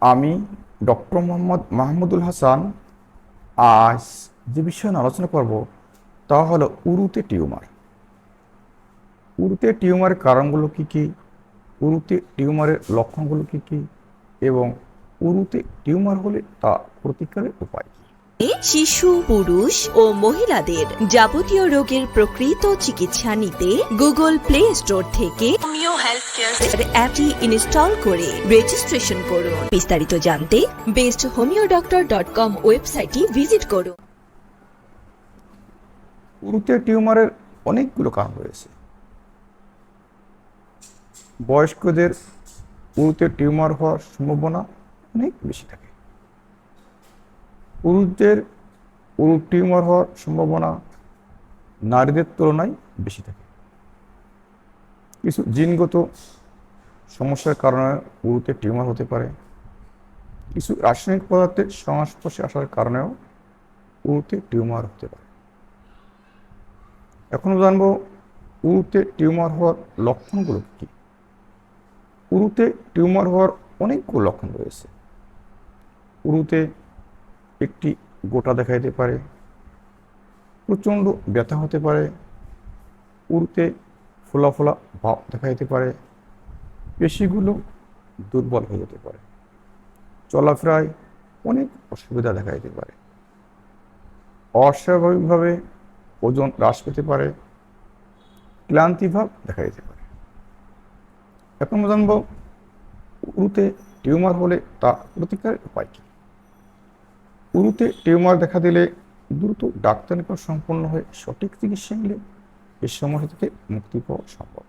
আমি ডক্টর মোহাম্মদ মাহমুদুল হাসান। আজ যে বিষয় নিয়ে আলোচনা করব, তা হলো উরুতে টিউমার। উরুতে টিউমারের কারণগুলো কী কী? উরুতে টিউমারের লক্ষণগুলো কী কী? এবং উরুতে টিউমার হলে তা প্রতিকারের উপায় কি? শিশু পুরুষ ও মহিলাদের যাবতীয় রোগের প্রকৃত চিকিৎসা নিতে গুগল প্লে স্টোর থেকে হোমিও হেলথ কেয়ার অ্যাপটি ইনস্টল করে রেজিস্ট্রেশন করুন। বিস্তারিত জানতে best homeo doctor dot com ওয়েবসাইটটি ভিজিট করুন। উরুতে টিউমারের অনেকগুলো কারণ রয়েছে। বয়স্কদের উরুতে টিউমার হওয়ার সম্ভাবনা অনেক বেশি থাকে। পুরুষদের উরু টিউমার হওয়ার সম্ভাবনা নারীদের তুলনায় বেশি থাকে। কিছু জিনগত সমস্যার কারণে উরুতে টিউমার হতে পারে। কিছু রাসায়নিক পদার্থের সংস্পর্শে আসার কারণেও উরুতে টিউমার হতে পারে। এখন জানব উরুতে টিউমার হওয়ার লক্ষণগুলো কী? উরুতে টিউমার হওয়ার অনেকগুলো লক্ষণ রয়েছে। উরুতে একটি গোটা দেখা যেতে পারে, প্রচণ্ড ব্যথা হতে পারে উরুতে ফোলা ফোলা ভাব দেখা যেতে পারে, পেশিগুলো দুর্বল হয়ে যেতে পারে, চলাফেরায় অনেক অসুবিধা দেখা যেতে পারে। অস্বাভাবিকভাবে ওজন হ্রাস পেতে পারে ক্লান্তিভাব দেখা যেতে পারে। এখন জানব উরুতে টিউমার হলে তা প্রতিকারের উপায় কী? উরুতে টিউমার দেখা দিলে দ্রুত ডাক্তার নিকট সম্পন্ন হয়ে সঠিক চিকিৎসা নিলে এই সমস্যা থেকে মুক্তি পাওয়া সম্ভব।